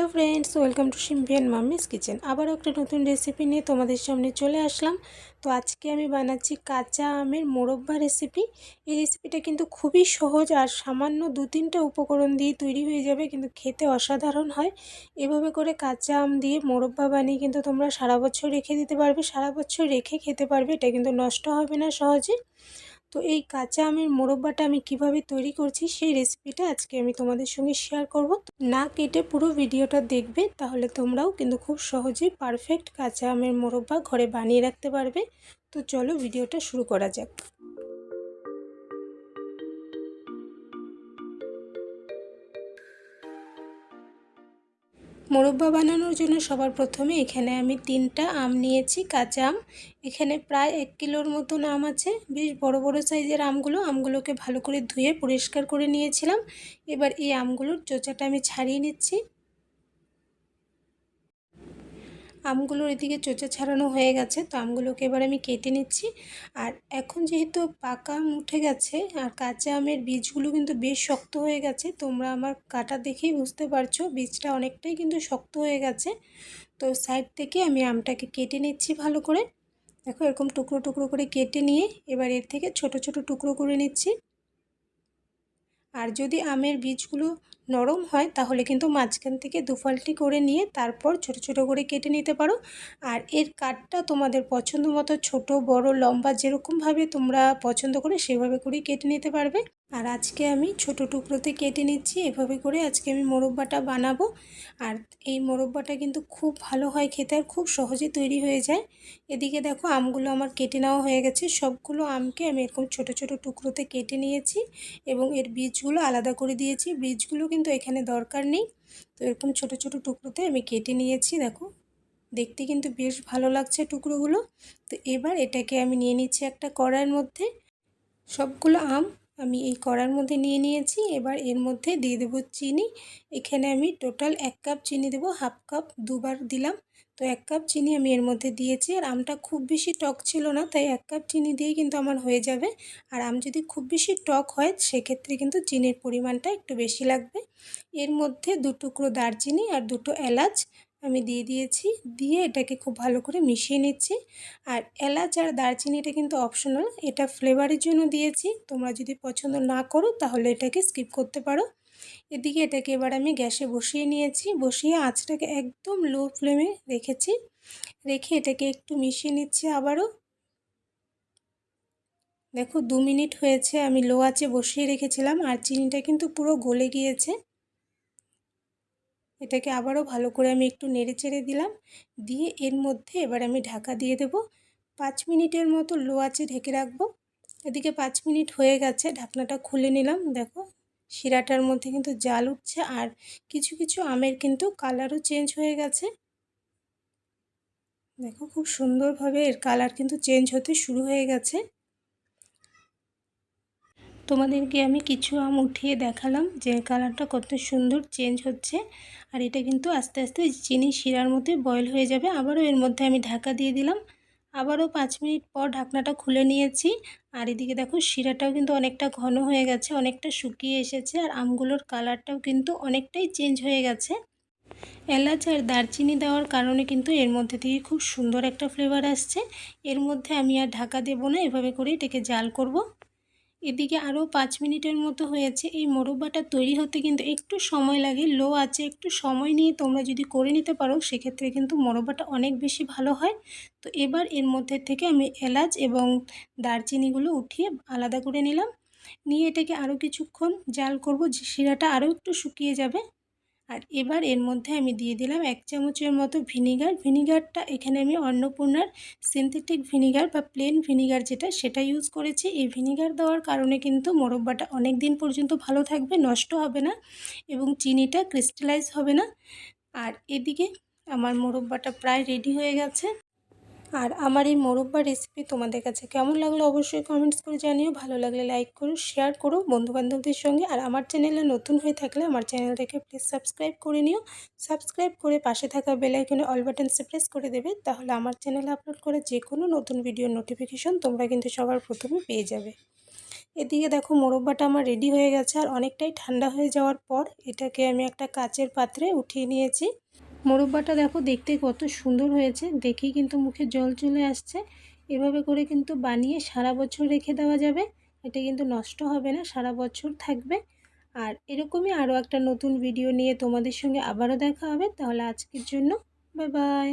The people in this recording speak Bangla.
হ্যালো ফ্রেন্ডস, ওয়েলকাম টু সিম্পিয়ান মাম্মিস কিচেন। আবারও একটা নতুন রেসিপি নিয়ে তোমাদের সামনে চলে আসলাম। তো আজকে আমি বানাচ্ছি কাঁচা আমের মোরব্বা রেসিপি। এই রেসিপিটা কিন্তু খুবই সহজ আর সামান্য দু তিনটা উপকরণ দিয়ে তৈরি হয়ে যাবে, কিন্তু খেতে অসাধারণ হয়। এভাবে করে কাঁচা আম দিয়ে মোরব্বা বানিয়ে কিন্তু তোমরা সারা বছর রেখে দিতে পারবে। সারা বছর রেখে খেতে পারবে, এটা কিন্তু নষ্ট হবে না সহজে। তো এই কাঁচা আমের মোরব্বাটা আমি কীভাবে তৈরি করছি সেই রেসিপিটা আজকে আমি তোমাদের সঙ্গে শেয়ার করব। না কেটে পুরো ভিডিওটা দেখবে, তাহলে তোমরাও কিন্তু খুব সহজেই পারফেক্ট কাঁচা আমের মোরব্বা ঘরে বানিয়ে রাখতে পারবে। তো চলো ভিডিওটা শুরু করা যাক। মোরব্বা বানানোর জন্য সবার প্রথমে এখানে আমি তিনটা আম নিয়েছি, কাঁচা আম। এখানে প্রায় এক কিলোর মতন আম আছে। বেশ বড় বড় সাইজের আমগুলো, আমগুলোকে ভালো করে ধুয়ে পরিষ্কার করে নিয়েছিলাম। এবার এই আমগুলোর চোচাটা আমি ছাড়িয়ে নিচ্ছি। আমগুলোর এদিকে চোচা ছাড়ানো হয়ে গেছে, তো আমগুলোকে এবার আমি কেটে নিচ্ছি। আর এখন যেহেতু পাকা আম উঠে গেছে আর কাঁচা আমের বীজগুলো কিন্তু বেশ শক্ত হয়ে গেছে, তোমরা আমার কাটা দেখেই বুঝতে পারছ বীজটা অনেকটাই কিন্তু শক্ত হয়ে গেছে। তো সাইড থেকে আমি আমটাকে কেটে নিচ্ছি ভালো করে। দেখো এরকম টুকরো টুকরো করে কেটে নিয়ে এবার এর থেকে ছোট ছোট টুকরো করে নিচ্ছি। আর যদি আমের বীজগুলো নরম হয়, তাহলে কিন্তু মাঝখান থেকে দুফালটি করে নিয়ে তারপর ছোট ছোট করে কেটে নিতে পারো। আর এর কাঠটা তোমাদের পছন্দ মতো ছোটো, বড়, লম্বা যেরকমভাবে তোমরা পছন্দ করে, সেভাবে করেই কেটে নিতে পারবে। আর আজকে আমি ছোট টুকরোতে কেটে নিচ্ছি। এভাবে করে আজকে আমি মোরব্বাটা বানাবো। আর এই মোরব্বাটা কিন্তু খুব ভালো হয় খেতে আর খুব সহজে তৈরি হয়ে যায়। এদিকে দেখো আমগুলো আমার কেটে নেওয়া হয়ে গেছে। সবগুলো আমকে আমি এরকম ছোট ছোট টুকরোতে কেটে নিয়েছি এবং এর বীজগুলো আলাদা করে দিয়েছি। বীজগুলো কিন্তু এখানে দরকার নেই। তো এরকম ছোট ছোট টুকরোতে আমি কেটে নিয়েছি, দেখো। দেখতে কিন্তু বেশ ভালো লাগছে টুকরোগুলো। তো এবার এটাকে আমি নিয়ে নিচ্ছি একটা কড়াইয়ের মধ্যে। সবগুলো আম আমি এই কড়ার মধ্যে নিয়ে নিয়েছি। এবার এর মধ্যে দিয়ে দেবো চিনি। এখানে আমি টোটাল এক কাপ চিনি দেবো, হাফ কাপ দুবার দিলাম। তো এক কাপ চিনি আমি এর মধ্যে দিয়েছি। আর আমটা খুব বেশি টক ছিল না, তাই এক কাপ চিনি দিয়ে কিন্তু আমার হয়ে যাবে। আর আম যদি খুব বেশি টক হয়, সেক্ষেত্রে কিন্তু চিনির পরিমাণটা একটু বেশি লাগবে। এর মধ্যে দু টুকরো দারচিনি আর দুটো এলাচ আমি দিয়ে দিয়েছি। দিয়ে এটাকে খুব ভালো করে মিশিয়ে নিচ্ছি। আর এলাচ আর দারচিনি এটা কিন্তু অপশনাল এটা ফ্লেভারের জন্য দিয়েছি। তোমরা যদি পছন্দ না করো, তাহলে এটাকে স্কিপ করতে পারো। এদিকে এটাকে এবার আমি গ্যাসে বসিয়ে নিয়েছি। বসিয়ে আঁচটাকে একদম লো ফ্লেমে রেখেছি। রেখে এটাকে একটু মিশিয়ে নিচ্ছি আবারও। দেখো, দু মিনিট হয়েছে, আমি লো আঁচে বসিয়ে রেখেছিলাম। আর চিনিটা কিন্তু পুরো গলে গিয়েছে। এটাকে আবারও ভালো করে আমি একটু নেড়ে চেড়ে দিলাম। দিয়ে এর মধ্যে এবার আমি ঢাকা দিয়ে দেব। পাঁচ মিনিটের মতো লো আঁচে ঢেকে রাখব। এদিকে পাঁচ মিনিট হয়ে গেছে, ঢাকনাটা খুলে নিলাম। দেখো, শিরাটার মধ্যে কিন্তু জাল উঠছে আর কিছু কিছু আমের কিন্তু কালারও চেঞ্জ হয়ে গেছে। দেখো, খুব সুন্দরভাবে এর কালার কিন্তু চেঞ্জ হতে শুরু হয়ে গেছে। তোমাদেরকে আমি কিছু আম উঠিয়ে দেখালাম যে কালারটা কত সুন্দর চেঞ্জ হচ্ছে। আর এটা কিন্তু আস্তে আস্তে চিনি শিরার মধ্যে বয়েল হয়ে যাবে। আবারও এর মধ্যে আমি ঢাকা দিয়ে দিলাম। আবারও পাঁচ মিনিট পর ঢাকনাটা খুলে নিয়েছি। আর এদিকে দেখো শিরাটাও কিন্তু অনেকটা ঘন হয়ে গেছে, অনেকটা শুকিয়ে এসেছে আর আমগুলোর কালারটাও কিন্তু অনেকটাই চেঞ্জ হয়ে গেছে। এলাচ আর দারচিনি দেওয়ার কারণে কিন্তু এর মধ্যে থেকে খুব সুন্দর একটা ফ্লেভার আসছে। এর মধ্যে আমি আর ঢাকা দেবো না, এভাবে করে এটাকে জাল করব। এদিকে আরও পাঁচ মিনিটের মতো হয়েছে। এই মোরব্বাটা তৈরি হতে কিন্তু একটু সময় লাগে, লো আছে, একটু সময় নিয়ে তোমরা যদি করে নিতে পারো, সেক্ষেত্রে কিন্তু মোরব্বাটা অনেক বেশি ভালো হয়। তো এবার এর মধ্যে থেকে আমি এলাচ এবং দারচিনিগুলো উঠিয়ে আলাদা করে নিলাম। নিয়ে এটাকে আরও কিছুক্ষণ জাল করব শিরাটা আরও একটু শুকিয়ে যাবে। আর এবার এর মধ্যে আমি দিয়ে দিলাম এক চামচের মতো ভিনিগার। ভিনিগারটা এখানে আমি অন্নপূর্ণার সিনথেটিক ভিনিগার বা প্লেন ভিনিগার যেটা, সেটা ইউজ করেছি। এই ভিনিগার দেওয়ার কারণে কিন্তু মোরব্বাটা অনেক দিন পর্যন্ত ভালো থাকবে, নষ্ট হবে না এবং চিনিটা ক্রিস্টালাইজ হবে না। আর এদিকে আমার মোরব্বাটা প্রায় রেডি হয়ে গেছে। আর আমার এই মোরব্বা রেসিপি তোমাদের কাছে কেমন লাগল অবশ্যই কমেন্টস করে জানিও। ভালো লাগলে লাইক করো শেয়ার করো বন্ধুবান্ধবদের সঙ্গে। আর আমার চ্যানেলে নতুন হয়ে থাকলে আমার চ্যানেলটাকে প্লিজ সাবস্ক্রাইব করে নিও। সাবস্ক্রাইব করে পাশে থাকা বেলাইকনে অল বাটনসে প্রেস করে দেবে। তাহলে আমার চ্যানেলে আপলোড করে যে কোনো নতুন ভিডিওর নোটিফিকেশন তোমরা কিন্তু সবার প্রথমে পেয়ে যাবে। এদিকে দেখো মোরব্বাটা আমার রেডি হয়ে গেছে। আর অনেকটাই ঠান্ডা হয়ে যাওয়ার পর এটাকে আমি একটা কাচের পাত্রে উঠিয়ে নিয়েছি। মোরব্বাটা দেখো দেখতে কত সুন্দর হয়েছে। দেখেই কিন্তু মুখে জল চলে আসছে। এভাবে করে কিন্তু বানিয়ে সারা বছর রেখে দেওয়া যাবে। এটা কিন্তু নষ্ট হবে না, সারা বছর থাকবে। আর এরকমই আরও একটা নতুন ভিডিও নিয়ে তোমাদের সঙ্গে আবারও দেখা হবে। তাহলে আজকের জন্য বাই বাই